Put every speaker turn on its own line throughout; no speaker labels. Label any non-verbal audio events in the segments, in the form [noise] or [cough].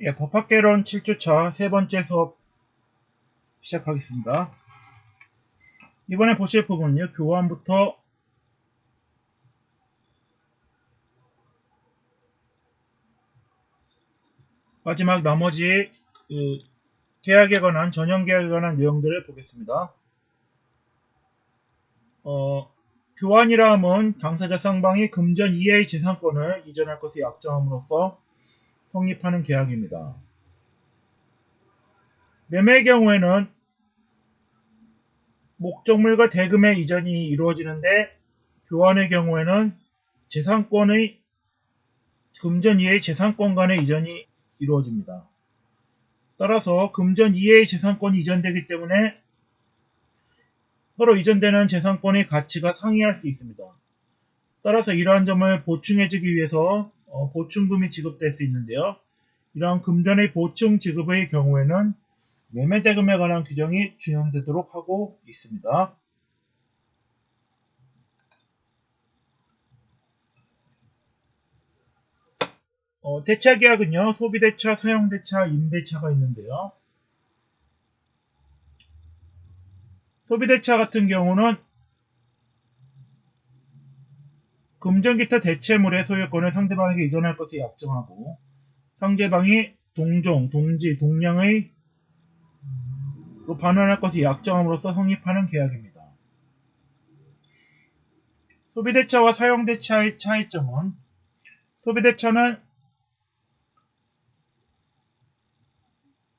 예, 법학개론 7주차 세 번째 수업 시작하겠습니다. 이번에 보실 부분은요, 교환부터 마지막 나머지 그 계약에 관한, 전형 계약에 관한 내용들을 보겠습니다. 어, 교환이라 함은 당사자 상방이 금전 이해의 재산권을 이전할 것을 약정함으로써 성립하는 계약입니다. 매매의 경우에는 목적물과 대금의 이전이 이루어지는데 교환의 경우에는 재산권의 금전 이해의 재산권 간의 이전이 이루어집니다. 따라서 금전 이해의 재산권이 이전되기 때문에 서로 이전되는 재산권의 가치가 상이할 수 있습니다. 따라서 이러한 점을 보충해주기 위해서 어, 보충금이 지급될 수 있는데요. 이러한 금전의 보충 지급의 경우에는 매매대금에 관한 규정이 준용되도록 하고 있습니다. 어, 대차 계약은요, 소비대차, 사용대차, 임대차가 있는데요. 소비대차 같은 경우는 금전기타 대체물의 소유권을 상대방에게 이전할 것을 약정하고 상대방이 동종, 동지, 동량의 로 반환할 것을 약정함으로써 성립하는 계약입니다. 소비대차와 사용대차의 차이점은 소비대차는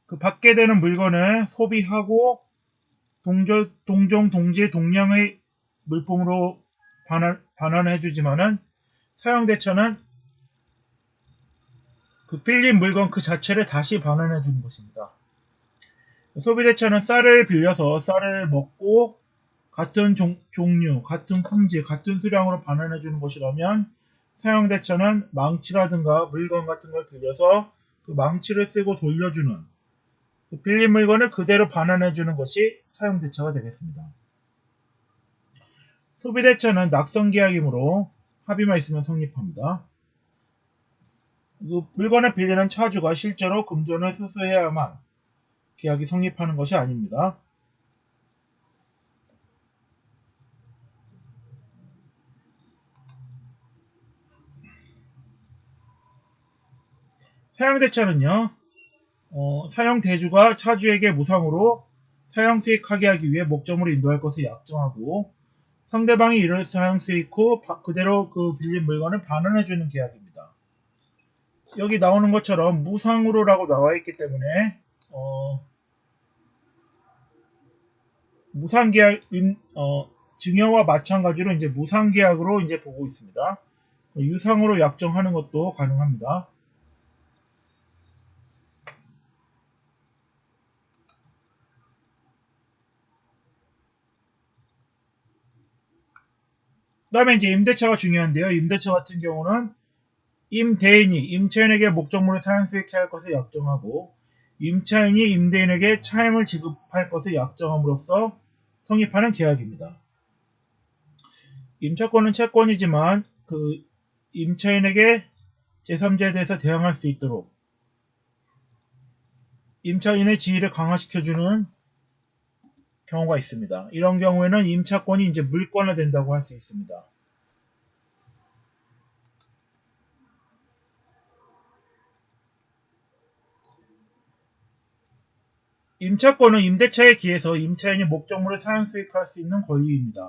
그 받게 되는 물건을 소비하고 동조, 동종, 동지, 동량의 물품으로 반환, 반환을 해주지만은 사용대처는 그 빌린 물건 그 자체를 다시 반환해 주는 것입니다. 소비대처는 쌀을 빌려서 쌀을 먹고 같은 종, 종류, 같은 품질, 같은 수량으로 반환해 주는 것이라면 사용대처는 망치라든가 물건 같은 걸 빌려서 그 망치를 쓰고 돌려주는 그 빌린 물건을 그대로 반환해 주는 것이 사용대처가 되겠습니다. 소비대차는 낙성계약이므로 합의만 있으면 성립합니다. 그 물건을 빌리는 차주가 실제로 금전을 수수해야만 계약이 성립하는 것이 아닙니다. 사용대차는요, 어, 사용대주가 차주에게 무상으로 사용 수익하게 하기 위해 목적물을 인도할 것을 약정하고 상대방이 이를 사용수익 후 그대로 그 빌린 물건을 반환해 주는 계약입니다. 여기 나오는 것처럼 무상으로라고 나와 있기 때문에 어, 무상 계약 어, 증여와 마찬가지로 이제 무상 계약으로 이제 보고 있습니다. 유상으로 약정하는 것도 가능합니다. 그 다음에 이제 임대차가 중요한데요. 임대차 같은 경우는 임대인이 임차인에게 목적물을 사용 수익해 할 것을 약정하고 임차인이 임대인에게 차임을 지급할 것을 약정함으로써 성립하는 계약입니다. 임차권은 채권이지만 그 임차인에게 제3자에 대해서 대항할 수 있도록 임차인의 지위를 강화시켜주는 경우가 있습니다. 이런 경우에는 임차권이 이제 물권화 된다고 할 수 있습니다. 임차권은 임대차에 기해서 임차인이 목적물을 사용 수익할 수 있는 권리입니다.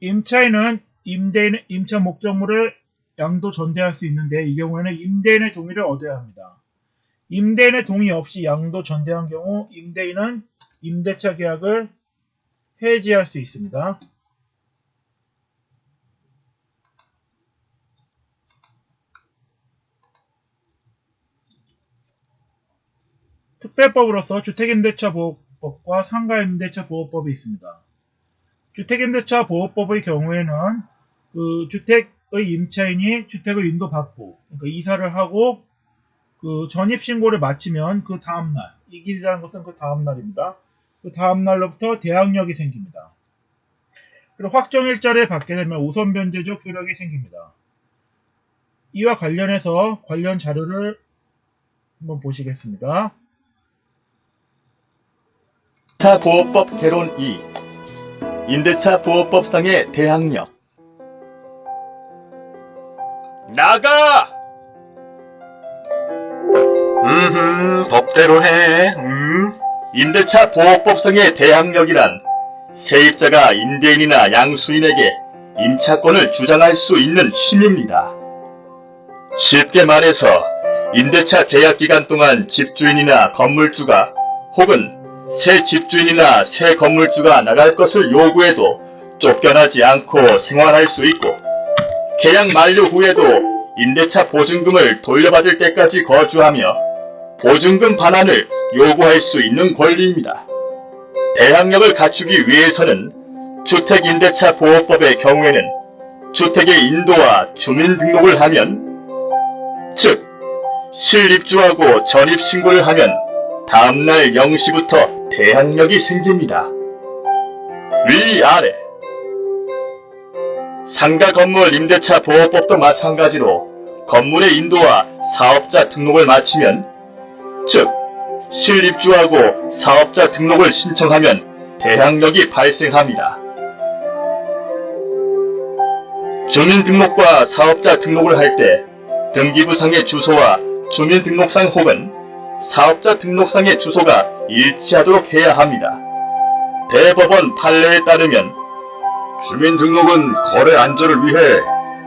임차인은 임대인, 임차 목적물을 양도 전대할 수 있는데 이 경우에는 임대인의 동의를 얻어야 합니다. 임대인의 동의 없이 양도 전대한 경우 임대인은 임대차 계약을 해지할 수 있습니다. 특별법으로서 주택임대차 보호법과 상가임대차 보호법이 있습니다. 주택임대차 보호법의 경우에는 그 주택의 임차인이 주택을 인도받고 그러니까 이사를 하고 그 전입 신고를 마치면 그 다음날, 이 길이라는 것은 그 다음날입니다. 그 다음날로부터 대항력이 생깁니다. 그리고 확정일자를 받게 되면 우선 변제적 효력이 생깁니다. 이와 관련해서 관련 자료를 한번 보시겠습니다.
차 보호법 개론 2 임대차 보호법상의 대항력 나가! 음흠 법대로 해 음? 임대차 보호법상의 대항력이란 세입자가 임대인이나 양수인에게 임차권을 주장할 수 있는 힘입니다. 쉽게 말해서 임대차 계약 기간 동안 집주인이나 건물주가 혹은 새 집주인이나 새 건물주가 나갈 것을 요구해도 쫓겨나지 않고 생활할 수 있고 계약 만료 후에도 임대차 보증금을 돌려받을 때까지 거주하며 보증금 반환을 요구할 수 있는 권리입니다. 대항력을 갖추기 위해서는 주택임대차 보호법의 경우에는 주택의 인도와 주민 등록을 하면 즉 실입주하고 전입신고를 하면 다음날 0시부터 대항력이 생깁니다. 위아래 상가 건물 임대차 보호법도 마찬가지로 건물의 인도와 사업자 등록을 마치면 즉 실입주하고 사업자 등록을 신청하면 대항력이 발생합니다. 주민등록과 사업자 등록을 할 때 등기부상의 주소와 주민등록상 혹은 사업자 등록상의 주소가 일치하도록 해야 합니다. 대법원 판례에 따르면 주민등록은 거래 안전을 위해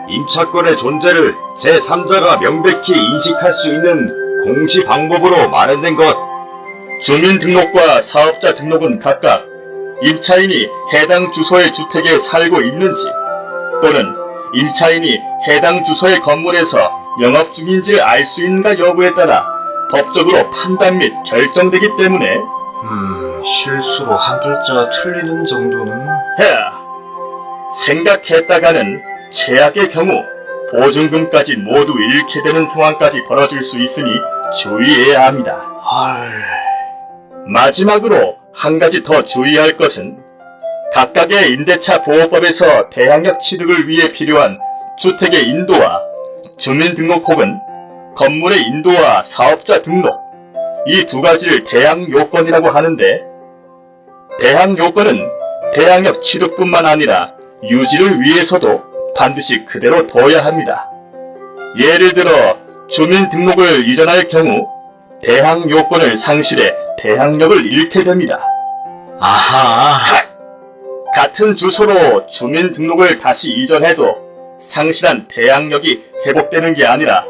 임차권의 존재를 제3자가 명백히 인식할 수 있는 공시 방법으로 마련된 것. 주민등록과 사업자 등록은 각각 임차인이 해당 주소의 주택에 살고 있는지 또는 임차인이 해당 주소의 건물에서 영업 중인지를 알 수 있는가 여부에 따라 법적으로 판단 및 결정되기 때문에.
음, 실수로 한 글자 틀리는 정도는?
야, 생각했다가는 최악의 경우 보증금까지 모두 잃게 되는 상황까지 벌어질 수 있으니 주의해야 합니다.
헐.
마지막으로 한 가지 더 주의할 것은 각각의 임대차 보호법에서 대항력 취득을 위해 필요한 주택의 인도와 주민등록 혹은 건물의 인도와 사업자 등록 이 두 가지를 대항 요건이라고 하는데 대항 요건은 대항력 취득뿐만 아니라 유지를 위해서도 반드시 그대로 둬야 합니다. 예를 들어 주민등록을 이전할 경우 대항 요건을 상실해 대항력을 잃게 됩니다.
아하.
같은 주소로 주민등록을 다시 이전해도 상실한 대항력이 회복되는 게 아니라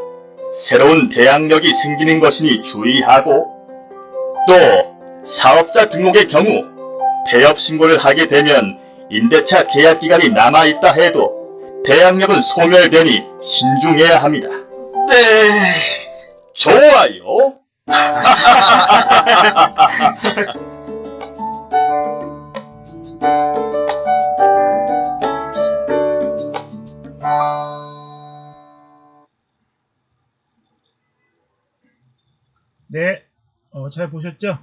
새로운 대항력이 생기는 것이니 주의하고 또 사업자 등록의 경우 폐업 신고를 하게 되면 임대차 계약 기간이 남아 있다 해도 대항력은 소멸되니 신중해야 합니다.
네.
좋아요. [laughs]
네, 어, 잘 보셨죠?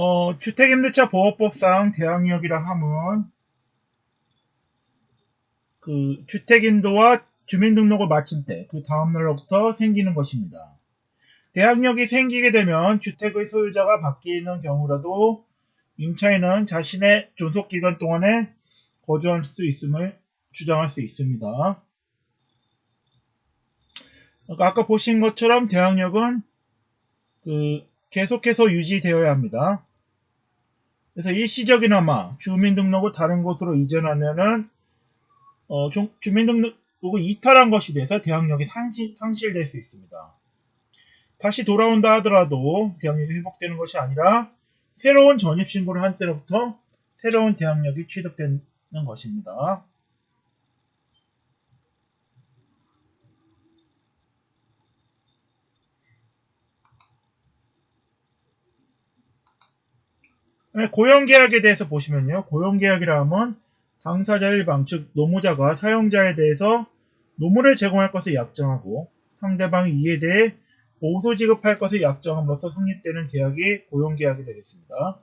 어, 주택임대차 보호법상 대항력이라 함은 그 주택인도와 주민등록을 마친 때 그 다음날로부터 생기는 것입니다. 대항력이 생기게 되면 주택의 소유자가 바뀌는 경우라도 임차인은 자신의 존속기간 동안에 거주할 수 있음을 주장할 수 있습니다. 그러니까 아까 보신 것처럼 대항력은 그 계속해서 유지되어야 합니다. 그래서 일시적이나마 주민등록을 다른 곳으로 이전하면은 어, 주, 주민등록을 이탈한 것이 돼서 대항력이 상실, 상실될 수 있습니다. 다시 돌아온다 하더라도 대항력이 회복되는 것이 아니라 새로운 전입신고를 한 때로부터 새로운 대항력이 취득되는 것입니다. 네, 고용계약에 대해서 보시면요. 고용계약이라 하면 당사자 일방, 즉 노무자가 사용자에 대해서 노무를 제공할 것을 약정하고 상대방이 이에 대해 보수 지급할 것을 약정함으로써 성립되는 계약이 고용계약이 되겠습니다.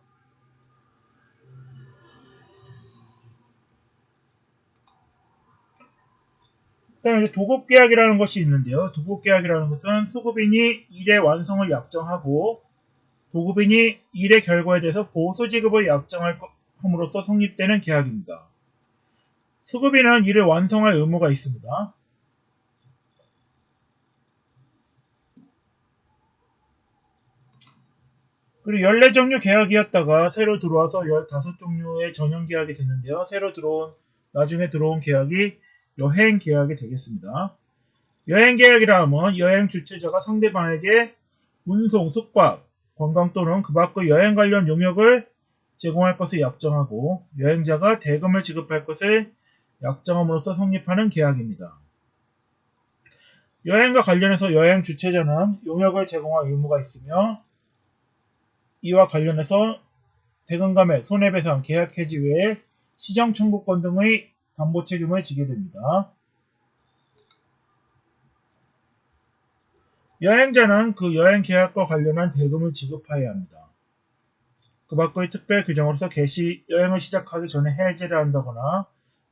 다음에 도급계약이라는 것이 있는데요. 도급계약이라는 것은 수급인이 일의 완성을 약정하고 도급인이 일의 결과에 대해서 보수 지급을 약정할 것- 함으로써 성립되는 계약입니다. 수급인은 일을 완성할 의무가 있습니다. 그리고 14종류 계약이었다가 새로 들어와서 15종류의 전용 계약이 됐는데요. 새로 들어온, 나중에 들어온 계약이 여행 계약이 되겠습니다. 여행 계약이라 하면 여행 주최자가 상대방에게 운송, 숙박, 관광 또는 그 밖의 여행 관련 용역을 제공할 것을 약정하고 여행자가 대금을 지급할 것을 약정함으로써 성립하는 계약입니다. 여행과 관련해서 여행 주최자는 용역을 제공할 의무가 있으며 이와 관련해서 대금 감액, 손해배상, 계약 해지 외에 시정 청구권 등의 담보 책임을 지게 됩니다. 여행자는 그 여행 계약과 관련한 대금을 지급하여야 합니다. 그 밖의 특별 규정으로서 개시 여행을 시작하기 전에 해지를 한다거나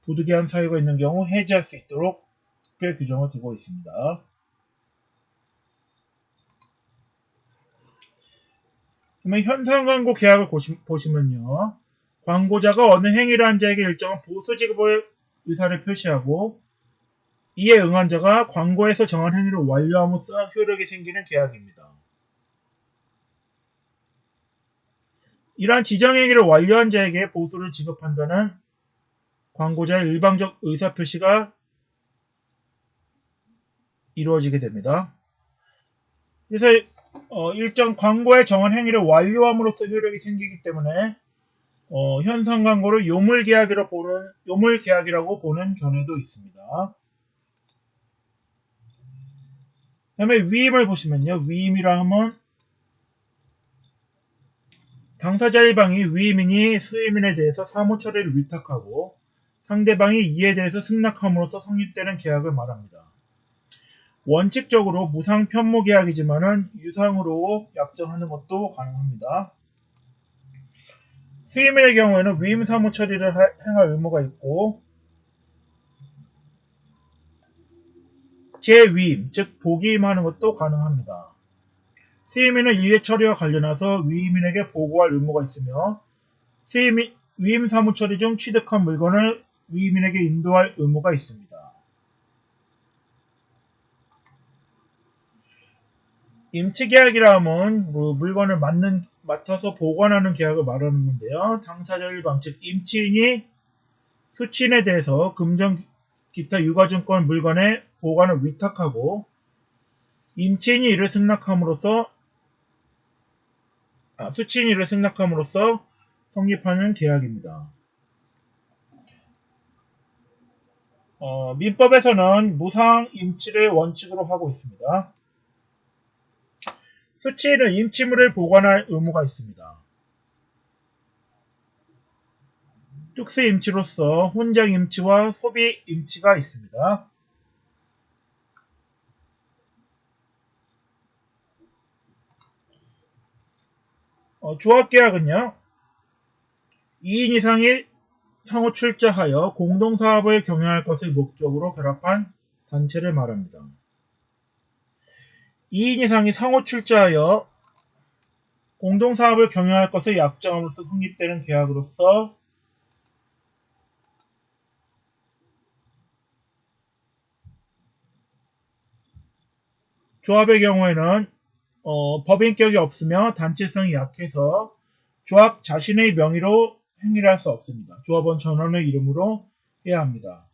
부득이한 사유가 있는 경우 해지할 수 있도록 특별 규정을 두고 있습니다. 그러면 현상 광고 계약을 보시, 보시면요. 광고자가 어느 행위를 한 자에게 일정한 보수 지급을 의사를 표시하고 이에 응한 자가 광고에서 정한 행위를 완료함으로써 효력이 생기는 계약입니다. 이러한 지정 행위를 완료한 자에게 보수를 지급한다는 광고자의 일방적 의사표시가 이루어지게 됩니다. 그래서 어, 일정 광고의 정한 행위를 완료함으로써 효력이 생기기 때문에 어, 현상 광고를 요물 계약이라고 보는 요물 계약이라고 보는 견해도 있습니다. 그 다음에 위임을 보시면요. 위임이라 하면 당사자 일방이 위임인이 수임인에 대해서 사무 처리를 위탁하고 상대방이 이에 대해서 승낙함으로써 성립되는 계약을 말합니다. 원칙적으로 무상 편무 계약이지만은 유상으로 약정하는 것도 가능합니다. 수임인의 경우에는 위임 사무 처리를 하- 행할 의무가 있고 재위임, 즉 복위임하는 것도 가능합니다. 수임인은 일의 처리와 관련해서 위임인에게 보고할 의무가 있으며 수임인, 위임 사무 처리 중 취득한 물건을 위임인에게 인도할 의무가 있습니다. 임치계약이라 하면 뭐 물건을 맡는, 맡아서 보관하는 계약을 말하는 건데요. 당사자 일방, 즉 임치인이 수취인에 대해서 금전 기타 유가증권 물건의 보관을 위탁하고 임치인이 이를 승낙함으로써 아, 수취인이 이를 승낙함으로써 성립하는 계약입니다. 어, 민법에서는 무상 임치를 원칙으로 하고 있습니다. 수치인은 임치물을 보관할 의무가 있습니다. 특수 임치로서 혼장 임치와 소비 임치가 있습니다. 어, 조합계약은요, 2인 이상이 상호 출자하여 공동사업을 경영할 것을 목적으로 결합한 단체를 말합니다. 2인 이상이 상호 출자하여 공동사업을 경영할 것을 약정함으로써 성립되는 계약으로서 조합의 경우에는 어, 법인격이 없으며 단체성이 약해서 조합 자신의 명의로 행위를 할 수 없습니다. 조합원 전원의 이름으로 해야 합니다.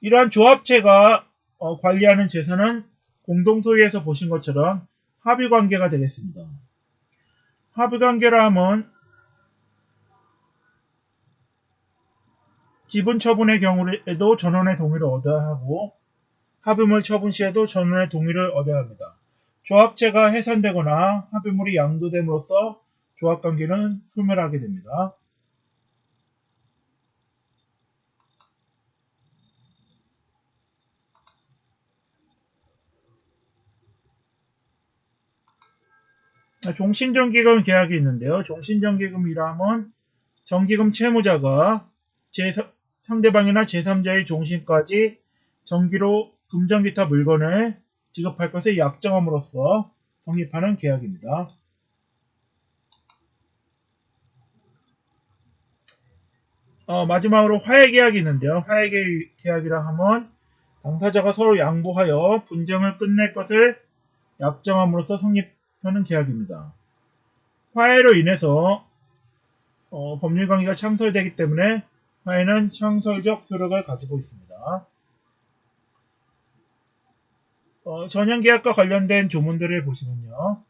이러한 조합체가 어, 관리하는 재산은 공동소유에서 보신 것처럼 합의관계가 되겠습니다. 합의관계라 하면 지분 처분의 경우에도 전원의 동의를 얻어야 하고 합의물 처분 시에도 전원의 동의를 얻어야 합니다. 조합체가 해산되거나 합의물이 양도됨으로써 조합관계는 소멸하게 됩니다. 종신정기금 계약이 있는데요. 종신정기금이라면 정기금 채무자가 제 상대방이나 제3자의 종신까지 정기로 금전 기타 물건을 지급할 것을 약정함으로써 성립하는 계약입니다. 어, 마지막으로 화해 계약이 있는데요. 화해 계- 계약이라 하면 당사자가 서로 양보하여 분쟁을 끝낼 것을 약정함으로써 성립하는 계약입니다. 화해로 인해서 어, 법률 관계가 창설되기 때문에 화해는 창설적 효력을 가지고 있습니다. 어, 전형계약과 관련된 조문들을 보시면요.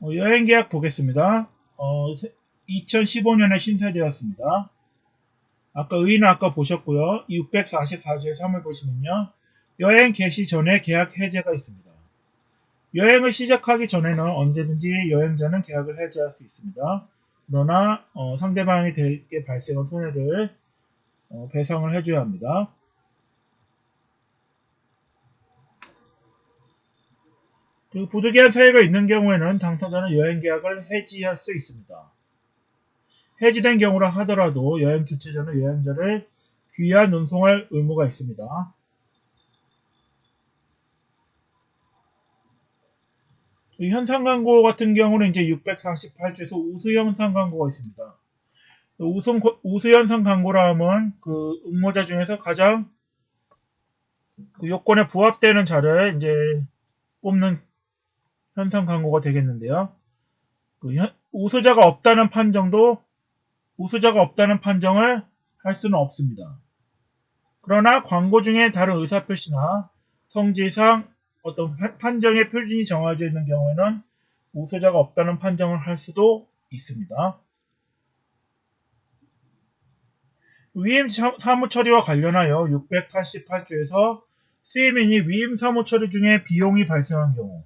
어, 여행 계약 보겠습니다. 어, 2015년에 신설되었습니다. 아까 의의는 아까 보셨고요. 644조의 3을 보시면요. 여행 개시 전에 계약 해제가 있습니다. 여행을 시작하기 전에는 언제든지 여행자는 계약을 해제할 수 있습니다. 그러나 어, 상대방에 대해 발생한 손해를 어, 배상을 해줘야 합니다. 그리고 부득이한 사유가 있는 경우에는 당사자는 여행 계약을 해지할 수 있습니다. 해지된 경우라 하더라도 여행 주최자는 여행자를 귀환 운송할 의무가 있습니다. 이 현상 광고 같은 경우는 이제 648조에서 우수 현상 광고가 있습니다. 우수, 우수 현상 광고라 하면 그 응모자 중에서 가장 그 요건에 부합되는 자를 이제 뽑는 현상 광고가 되겠는데요. 그 현- 우수자가 없다는 판정도 우수자가 없다는 판정을 할 수는 없습니다. 그러나 광고 중에 다른 의사표시나 성질상 어떤 파- 판정의 표준이 정해져 있는 경우에는 우수자가 없다는 판정을 할 수도 있습니다. 위임 사- 사무 처리와 관련하여 688조에서 수임인이 위임 사무 처리 중에 비용이 발생한 경우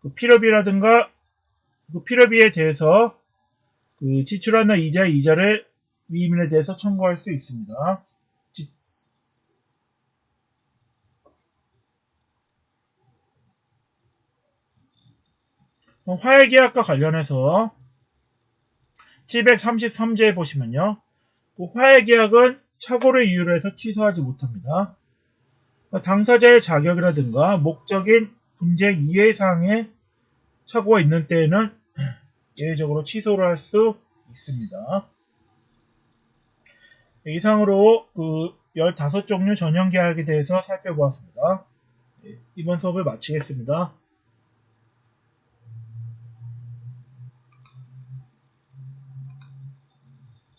그 필요비라든가 그 필요비에 대해서 그 지출하는 이자 이자를 위임인에 대해서 청구할 수 있습니다. 지- 어, 화해계약과 관련해서 733조에 보시면요. 그 화해계약은 착오를 이유로 해서 취소하지 못합니다. 어, 당사자의 자격이라든가 목적인 분쟁 이해사항에 착오가 있는 때에는 예외적으로 취소를 할 수 있습니다. 이상으로 그 15종류 전형 계약에 대해서 살펴보았습니다. 예, 이번 수업을 마치겠습니다.